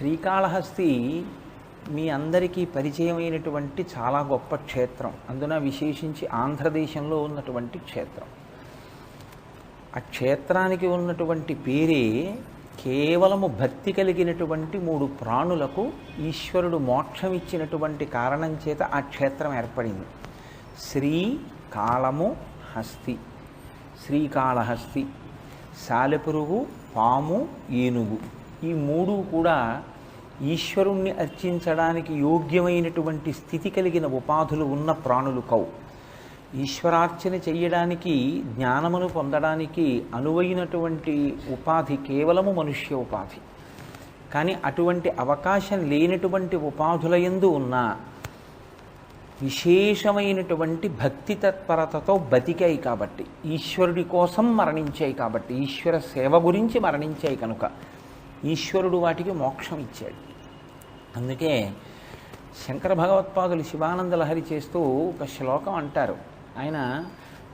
శ్రీకాళహస్తి మీ అందరికీ పరిచయమైనటువంటి చాలా గొప్ప క్షేత్రం. అందున విశేషించి ఆంధ్రదేశంలో ఉన్నటువంటి క్షేత్రం. ఆ క్షేత్రానికి ఉన్నటువంటి పేరే కేవలము భక్తి కలిగినటువంటి మూడు ప్రాణులకు ఈశ్వరుడు మోక్షం ఇచ్చినటువంటి కారణం చేత ఆ క్షేత్రం ఏర్పడింది. శ్రీ కాళము హస్తి. శ్రీకాళహస్తి. సాలెపురుగు పాము ఏనుగు. ఈ మూడు కూడా ఈశ్వరుణ్ణి అర్చించడానికి యోగ్యమైనటువంటి స్థితి కలిగిన ఉపాధులు ఉన్న ప్రాణులు కవు ఈశ్వరార్చన చేయడానికి జ్ఞానమును పొందడానికి అనువైనటువంటి ఉపాధి కేవలము మనుష్య ఉపాధి. కానీ అటువంటి అవకాశం లేనటువంటి ఉపాధులయందు ఉన్న విశేషమైనటువంటి భక్తి తత్పరతతో బతికాయి కాబట్టి ఈశ్వరుడి కోసం మరణించాయి కాబట్టి ఈశ్వర సేవ గురించి మరణించాయి కనుక. ఈశ్వరుడు వాటికి మోక్షం ఇచ్చాడు. అందుకే శంకర భగవత్పాదులు శివానంద లహరి చేస్తూ ఒక శ్లోకం అంటారు. ఆయన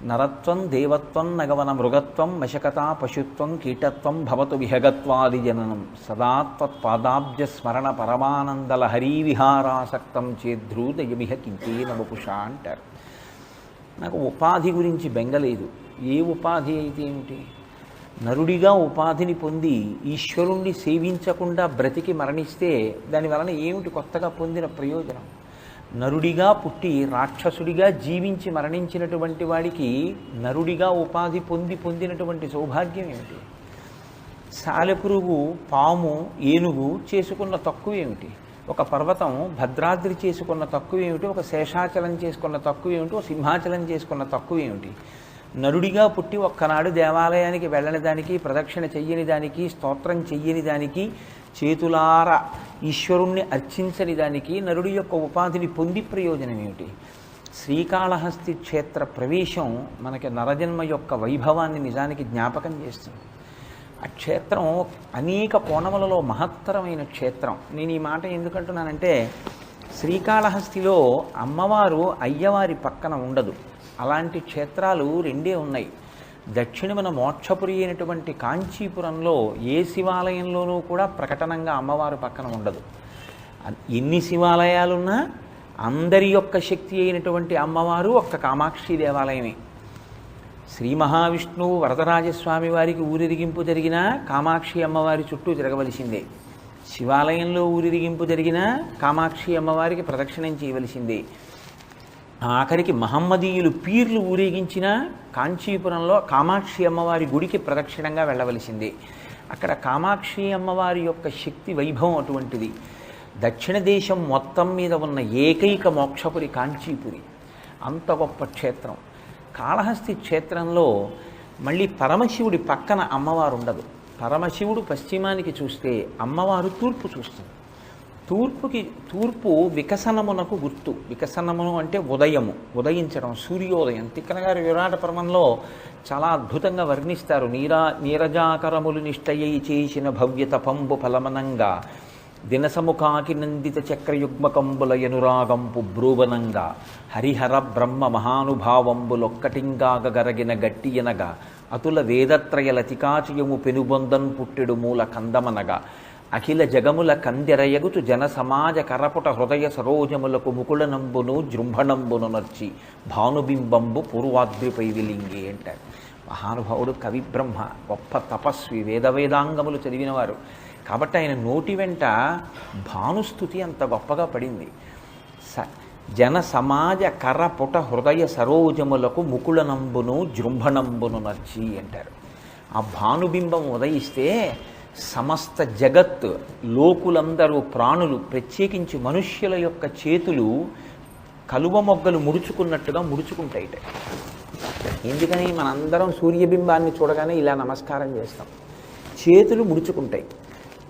నరత్వం దేవత్వం నగవన మృగత్వం మశకత పశుత్వం కీటత్వం భవతు విహగత్వాది జననం. సదాత్వత్పాదాబ్జ స్మరణ పరమానందల హరీ విహారాసక్తం చేద్రూదయమిహ కించేన నవపుష అంటారు. నాకు ఉపాధి గురించి బెంగలేదు ఏ ఉపాధి అయితే ఏమిటి? నరుడిగా ఉపాధిని పొంది ఈశ్వరుణ్ణి సేవించకుండా బ్రతికి మరణిస్తే దాని వలన ఏమిటి కొత్తగా పొందిన ప్రయోజనం? నరుడిగా పుట్టి రాక్షసుడిగా జీవించి మరణించినటువంటి వాడికి నరుడిగా ఉపాధి పొంది పొందినటువంటి సౌభాగ్యం ఏమిటి? సాలెపురుగు పాము ఏనుగు చేసుకున్న తక్కువ ఏమిటి? ఒక పర్వతం భద్రాద్రి చేసుకున్న తక్కువ ఏమిటి? ఒక శేషాచలం చేసుకున్న తక్కువ ఏమిటి? ఒక సింహాచలం చేసుకున్న తక్కువ ఏమిటి? నరుడిగా పుట్టి ఒక్కనాడు దేవాలయానికి వెళ్ళని దానికి ప్రదక్షిణ చెయ్యని దానికి స్తోత్రం చెయ్యని దానికి చేతులార ఈశ్వరుణ్ణి అర్చించని దానికి నరుడి యొక్క ఉపాధిని పొంది ప్రయోజనం ఏమిటి? శ్రీకాళహస్తి క్షేత్ర ప్రవేశం మనకి నరజన్మ యొక్క వైభవాన్ని నిజానికి జ్ఞాపకం చేస్తుంది. ఆ క్షేత్రం అనేక కోణములలో మహత్తరమైన క్షేత్రం. నేను ఈ మాట ఎందుకంటున్నానంటే శ్రీకాళహస్తిలో అమ్మవారు అయ్యవారి పక్కన ఉండదు. అలాంటి క్షేత్రాలు రెండే ఉన్నాయి. దక్షిణమున మోక్షపురి అయినటువంటి కాంచీపురంలో ఏ శివాలయంలోనూ కూడా ప్రకటనంగా అమ్మవారు పక్కన ఉండదు. ఎన్ని శివాలయాలున్నా అందరి యొక్క శక్తి అయినటువంటి అమ్మవారు ఒక్క కామాక్షి దేవాలయమే. శ్రీ మహావిష్ణువు వరదరాజస్వామి వారికి ఊరిరిగింపు జరిగినా కామాక్షి అమ్మవారి చుట్టూ తిరగవలసిందే. శివాలయంలో ఊరిరిగింపు జరిగినా కామాక్షి అమ్మవారికి ప్రదక్షిణం చేయవలసిందే. ఆఖరికి మహమ్మదీయులు పీర్లు ఊరేగించిన కాంచీపురంలో కామాక్షి అమ్మవారి గుడికి ప్రదక్షిణంగా వెళ్ళవలసిందే. అక్కడ కామాక్షి అమ్మవారి యొక్క శక్తి వైభవం అటువంటిది. దక్షిణ దేశం మొత్తం మీద ఉన్న ఏకైక మోక్షపురి కాంచీపురి. అంత గొప్ప క్షేత్రం. కాళహస్తి క్షేత్రంలో మళ్ళీ పరమశివుడి పక్కన అమ్మవారు ఉండదు పరమశివుడు పశ్చిమానికి చూస్తే అమ్మవారు తూర్పు చూస్తుంది. తూర్పుకి తూర్పు వికసనమునకు గుర్తు. వికసనమును అంటే ఉదయము ఉదయించడం సూర్యోదయం. తిక్కన గారి విరాట పర్వంలో చాలా అద్భుతంగా వర్ణిస్తారు. నీరా నీరజాకరములు నిష్టయ్యి చేసిన భవ్యత పంబు ఫలమనంగా. దినసముఖాకి నందిత చక్రయుగ్మకంబుల ఎనురాగంపు బ్రూవనంగా హరిహర బ్రహ్మ మహానుభావంబులొక్కటింగాగరగిన గట్టియనగా. అతుల వేదత్రయ లతికాచయము పెనుబొందన్ పుట్టెడు మూల కందమనగా. అఖిల జగముల కందెరయగుచు జన సమాజ కరపుట హృదయ సరోజములకు ముకుళనంబును జృంభణంబును నర్చి భానుబింబంబు పూర్వాద్రిపై విలింగి అంటారు. మహానుభావుడు కవి బ్రహ్మ గొప్ప తపస్వి వేద వేదాంగములు చదివినవారు. కాబట్టి ఆయన నోటి వెంట భానుస్థుతి అంత గొప్పగా పడింది. స జన సమాజ కరపుట హృదయ సరోజములకు ముకుళనంబును జృంభణంబును నర్చి అంటారు. ఆ భానుబింబం ఉదయిస్తే సమస్త జగత్ లోకులందరూ ప్రాణులు ప్రత్యేకించి మనుష్యుల యొక్క చేతులు కలువ మొగ్గలు ముడుచుకున్నట్టుగా ముడుచుకుంటాయిట. ఎందుకని మనందరం సూర్యబింబాన్ని చూడగానే ఇలా నమస్కారం చేస్తాం. చేతులు ముడుచుకుంటాయి.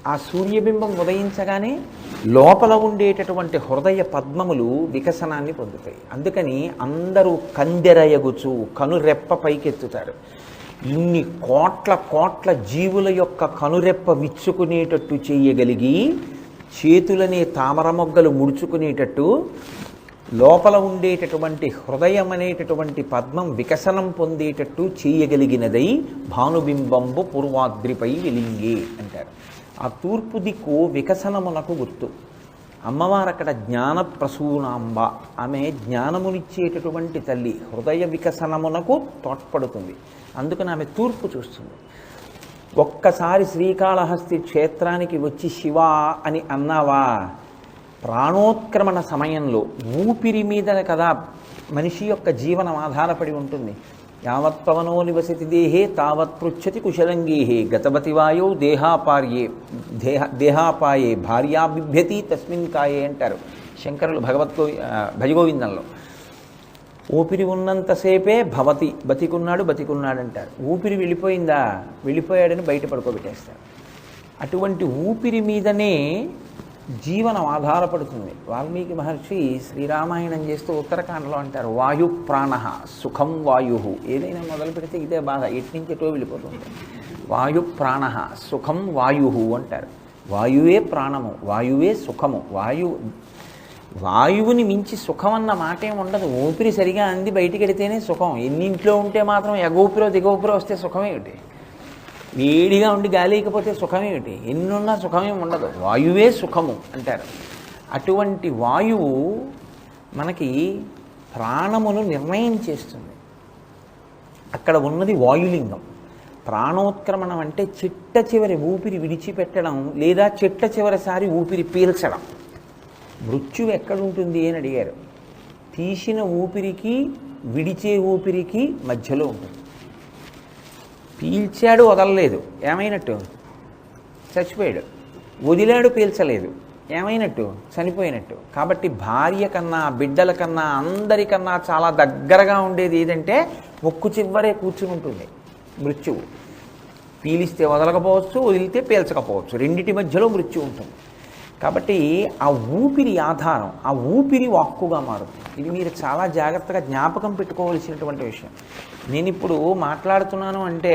ఆ సూర్యబింబం ఉదయించగానే లోపల ఉండేటటువంటి హృదయ పద్మములు వికసనాన్ని పొందుతాయి. అందుకని అందరూ కందెరయగుచు కనురెప్ప పైకెత్తుతారు. ఇన్ని కోట్ల కోట్ల జీవుల యొక్క కనురెప్ప విచ్చుకునేటట్టు చేయగలిగి చేతులనే తామర మొగ్గలు ముడుచుకునేటట్టు లోపల ఉండేటటువంటి హృదయం అనేటటువంటి పద్మం వికసనం పొందేటట్టు చేయగలిగినదై భానుబింబంబు పూర్వాద్రిపై వెలింగే అంటారు. ఆ తూర్పు దిక్కు వికసనమునకు గుర్తు. అమ్మవారు అక్కడ జ్ఞాన ప్రసూనాంబ. ఆమె జ్ఞానమునిచ్చేటటువంటి తల్లి. హృదయ వికసనమునకు తోడ్పడుతుంది. అందుకని ఆమె తూర్పు చూస్తుంది. ఒక్కసారి శ్రీకాళహస్తి క్షేత్రానికి వచ్చి శివ అని అన్నావా? ప్రాణోత్క్రమణ సమయంలో ఊపిరి మీద కదా మనిషి యొక్క జీవనం ఆధారపడి ఉంటుంది. యావత్ పవనో నివసతి దేహే తావత్ పృచ్చతి కుశలంగేహే గతవతి వాయో దేహాపార్యే దేహ దేహాపాయే భార్యా బిభ్యతి తస్మిన్ కాయే అంటారు శంకరులు భగవద్గో భజగోవిందంలో. ఊపిరి ఉన్నంతసేపే భవతి బతికున్నాడు బతికున్నాడు అంటారు ఊపిరి వెళ్ళిపోయిందా? వెళ్ళిపోయాడని బయట పడుకోబెట్టేస్తారు. అటువంటి ఊపిరి మీదనే జీవనం ఆధారపడుతుంది. వాల్మీకి మహర్షి శ్రీరామాయణం చేస్తూ ఉత్తరాఖండలో అంటారు వాయు ప్రాణ సుఖం వాయు. ఏదైనా మొదలు పెడితే ఇదే బాధ ఎట్నుంచి ఎటో వెళ్ళిపోతుంది. వాయు ప్రాణ సుఖం వాయు అంటారు. వాయువే ప్రాణము వాయువే సుఖము వాయు వాయువుని మించి సుఖం అన్న మాట ఉండదు. ఊపిరి సరిగా అంది బయటికి వెడితేనే సుఖం. ఎన్నింట్లో ఉంటే మాత్రం ఎగూపిరో దిగూపిరో వస్తే సుఖమేమిటి? వేడిగా ఉండి గాలికపోతే సుఖమేమిటి ఎన్నున్నా సుఖమేమి ఉండదు. వాయువే సుఖము అంటారు. అటువంటి వాయువు మనకి ప్రాణమును నిర్ణయం చేస్తుంది. అక్కడ ఉన్నది వాయులింగం. ప్రాణోత్క్రమణం అంటే చిట్ట చివరి ఊపిరి విడిచిపెట్టడం లేదా చిట్ట చివరిసారి ఊపిరి పీల్చడం. మృత్యువు ఎక్కడుంటుంది అని అడిగారు. తీసిన ఊపిరికి విడిచే ఊపిరికి మధ్యలో ఉంటుంది. పీల్చాడు వదలలేదు. ఏమైనట్టు? చచ్చిపోయాడు. వదిలాడు పీల్చలేదు. ఏమైనట్టు? చనిపోయినట్టు. కాబట్టి భార్య కన్నా బిడ్డల కన్నా అందరికన్నా చాలా దగ్గరగా ఉండేది ఏదంటే ముక్కు చివరే కూర్చుని ఉంటుంది. మృత్యువు. పీలిస్తే వదలకపోవచ్చు వదిలితే పీల్చకపోవచ్చు. రెండింటి మధ్యలో మృత్యు ఉంటుంది. కాబట్టి ఆ ఊపిరి ఆధారం ఆ ఊపిరి వాక్కుగా మారుతుంది. ఇది మీరు చాలా జాగ్రత్తగా జ్ఞాపకం పెట్టుకోవలసినటువంటి విషయం. నేను ఇప్పుడు మాట్లాడుతున్నాను అంటే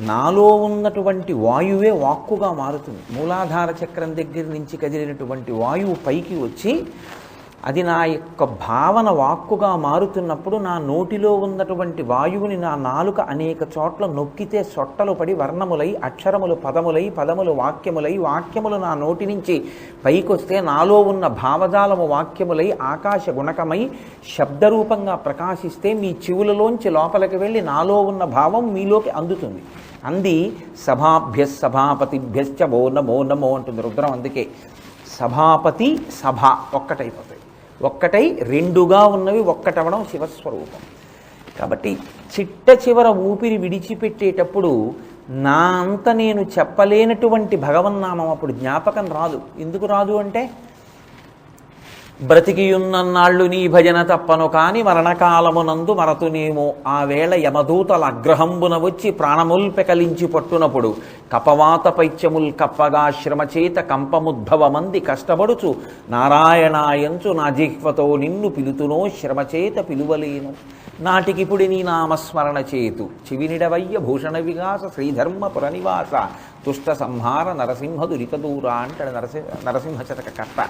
నాలో ఉన్నటువంటి వాయువే వాక్కుగా మారుతుంది. మూలాధార చక్రం దగ్గర నుంచి కదిలినటువంటి వాయువు పైకి వచ్చి అది నా యొక్క భావన వాక్కుగా మారుతున్నప్పుడు నా నోటిలో ఉన్నటువంటి వాయువుని నా నాలుక అనేక చోట్ల నొక్కితే సొట్టలు పడి వర్ణములై అక్షరములు పదములై పదములు వాక్యములై వాక్యములు నా నోటి నుంచి పైకొస్తే నాలో ఉన్న భావజాలము వాక్యములై ఆకాశ గుణకమై శబ్దరూపంగా ప్రకాశిస్తే మీ చెవులలోంచి లోపలికి వెళ్ళి నాలో ఉన్న భావం మీలోకి అందుతుంది. అంది సభాభ్య సభాపతిభ్యశ్చ మో నమో నమో అంటుంది రుద్రం అందుకే. సభాపతి సభ ఒక్కటైపోతాయి. ఒక్కటై రెండుగా ఉన్నవి ఒక్కటవడం శివస్వరూపం. కాబట్టి చిట్ట చివర ఊపిరి విడిచిపెట్టేటప్పుడు నా అంత నేను చెప్పలేనటువంటి భగవన్నామం అప్పుడు జ్ఞాపకం రాదు. ఎందుకు రాదు అంటే బ్రతికియున్నన్నాళ్ళు నీ భజన తప్పను కాని మరణకాలమునందు మరతునేమో ఆ వేళ యమదూతల అగ్రహంబున వచ్చి ప్రాణముల్పెకలించి పట్టునప్పుడు కపవాత పైత్యముల్ కప్పగా శ్రమచేత కంపముద్భవమంది కష్టపడుచు నారాయణాయంచు నా జిహ్వతో నిన్ను పిలుతునో శ్రమచేత పిలువలేను. నాటికిపుడి నీ నామస్మరణ చేతు. చివినిడవయ్య భూషణ వికాస శ్రీధర్మ పురనివాస తుష్ట సంహార నరసింహ దురితదూర అంటాడు నరసింహ నరసింహ శతక కర్త.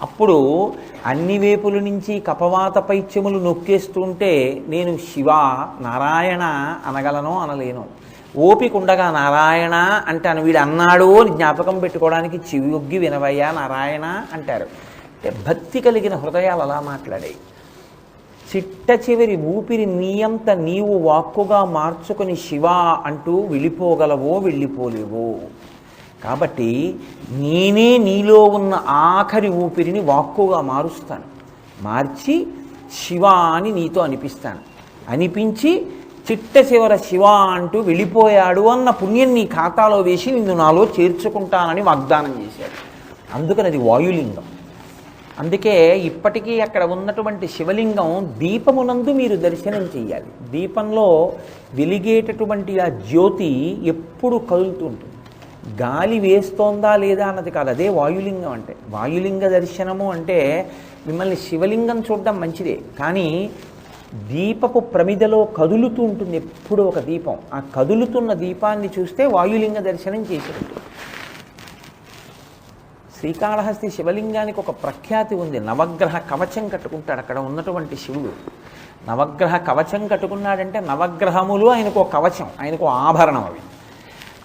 అప్పుడు అన్ని వేపుల నుంచి కపవాత పైత్యములు నొక్కేస్తుంటే నేను శివ నారాయణ అనగలను అనలేను. ఓపిక ఉండగా నారాయణ అంటాను. వీడు అన్నాడు అని జ్ఞాపకం పెట్టుకోవడానికి చివియొగ్గి వినవయ్యా నారాయణ అంటారు. అంటే భక్తి కలిగిన హృదయాలు అలా మాట్లాడాయి. చిట్ట చివరి ఊపిరి నీయంత నీవు వాక్కుగా మార్చుకుని శివ అంటూ వెళ్ళిపోగలవో వెళ్ళిపోలేవో. కాబట్టి నేనే నీలో ఉన్న ఆఖరి ఊపిరిని వాక్కుగా మారుస్తాను. మార్చి శివ అని నీతో అనిపిస్తాను. అనిపించి చిట్ట చివర శివ అంటూ వెళ్ళిపోయాడు అన్న పుణ్యం నీ ఖాతాలో వేసి నిన్ను నాలో చేర్చుకుంటానని వాగ్దానం చేశాడు. అందుకని అది వాయులింగం. అందుకే ఇప్పటికీ అక్కడ ఉన్నటువంటి శివలింగం దీపమునందు మీరు దర్శనం చేయాలి దీపంలో వెలిగేటటువంటి ఆ జ్యోతి ఎప్పుడు కదులుతుంటుంది గాలి వేస్తోందా లేదా అన్నది కాదు. అదే వాయులింగం అంటే. వాయులింగ దర్శనము అంటే మిమ్మల్ని శివలింగం చూడడం మంచిదే. కానీ దీపపు ప్రమిదలో కదులుతూ ఉంటుంది ఎప్పుడూ ఒక దీపం. ఆ కదులుతున్న దీపాన్ని చూస్తే వాయులింగ దర్శనం చేసినట్టు శ్రీకాళహస్తి శివలింగానికి ఒక ప్రఖ్యాతి ఉంది. నవగ్రహ కవచం కట్టుకుంటాడు అక్కడ ఉన్నటువంటి శివుడు. నవగ్రహ కవచం కట్టుకున్నాడంటే నవగ్రహములు ఆయనకు ఒక కవచం. ఆయనకు ఆభరణం అవి.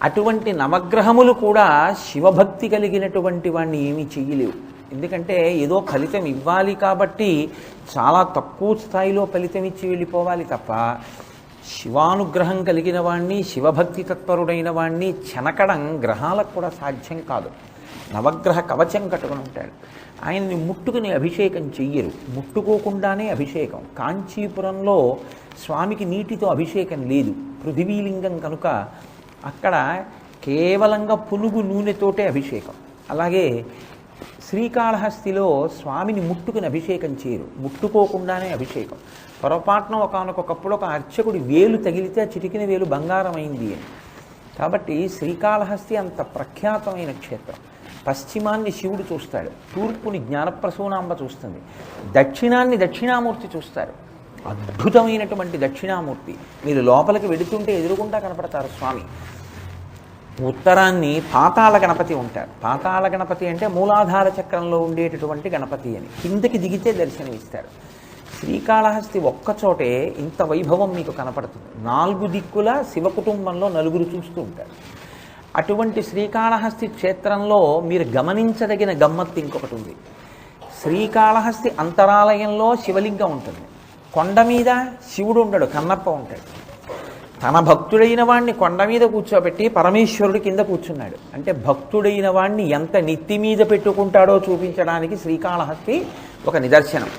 అటువంటి నవగ్రహములు కూడా శివభక్తి కలిగినటువంటి వాడిని ఏమీ చెయ్యలేవు. ఎందుకంటే ఏదో ఫలితం ఇవ్వాలి కాబట్టి చాలా తక్కువ స్థాయిలో ఫలితం ఇచ్చి వెళ్ళిపోవాలి తప్ప శివానుగ్రహం కలిగిన వాణ్ణి శివభక్తి తత్పరుడైన వాణ్ణి చెనకడం గ్రహాలకు కూడా సాధ్యం కాదు. నవగ్రహ కవచం కట్టుకుని ఉంటాడు. ఆయన్ని ముట్టుకుని అభిషేకం చెయ్యరు. ముట్టుకోకుండానే అభిషేకం. కాంచీపురంలో స్వామికి నీటితో అభిషేకం లేదు. పృథివీలింగం కనుక అక్కడ కేవలంగా పునుగు నూనెతోటే అభిషేకం. అలాగే శ్రీకాళహస్తిలో స్వామిని ముట్టుకుని అభిషేకం చేయరు. ముట్టుకోకుండానే అభిషేకం. పొరపాటున ఒకనకొకప్పుడు ఒక అర్చకుడి వేలు తగిలితే చిటికిన వేలు బంగారమైంది అని. కాబట్టి శ్రీకాళహస్తి అంత ప్రఖ్యాతమైన క్షేత్రం. పశ్చిమాన్ని శివుడు చూస్తాడు. తూర్పుని జ్ఞానప్రసూనాంబ చూస్తుంది. దక్షిణాన్ని దక్షిణామూర్తి చూస్తారు. అద్భుతమైనటువంటి దక్షిణామూర్తి. మీరు లోపలికి వెడుతుంటే ఎదురుగుండా కనపడతారు స్వామి. ఉత్తరాన్ని పాతాళ గణపతి ఉంటారు. పాతాళ గణపతి అంటే మూలాధార చక్రంలో ఉండేటటువంటి గణపతి అని. కిందకి దిగితే దర్శనమిస్తారు. శ్రీకాళహస్తి ఒక్కచోటే ఇంత వైభవం మీకు కనపడుతుంది. నాలుగు దిక్కుల శివ కుటుంబంలో నలుగురు చూస్తూ ఉంటారు. అటువంటి శ్రీకాళహస్తి క్షేత్రంలో మీరు గమనించదగిన గమ్మత్తు ఇంకొకటి ఉంది. శ్రీకాళహస్తి అంతరాలయంలో శివలింగం ఉంటుంది. కొండ మీద శివుడు ఉండడు కన్నప్ప ఉంటాడు. తన భక్తుడైన వాణ్ణి కొండ మీద కూర్చోబెట్టి పరమేశ్వరుడి కింద కూర్చున్నాడు. అంటే భక్తుడైన వాణ్ణి ఎంత నెత్తి మీద పెట్టుకుంటాడో చూపించడానికి శ్రీకాళహస్తి ఒక నిదర్శనం.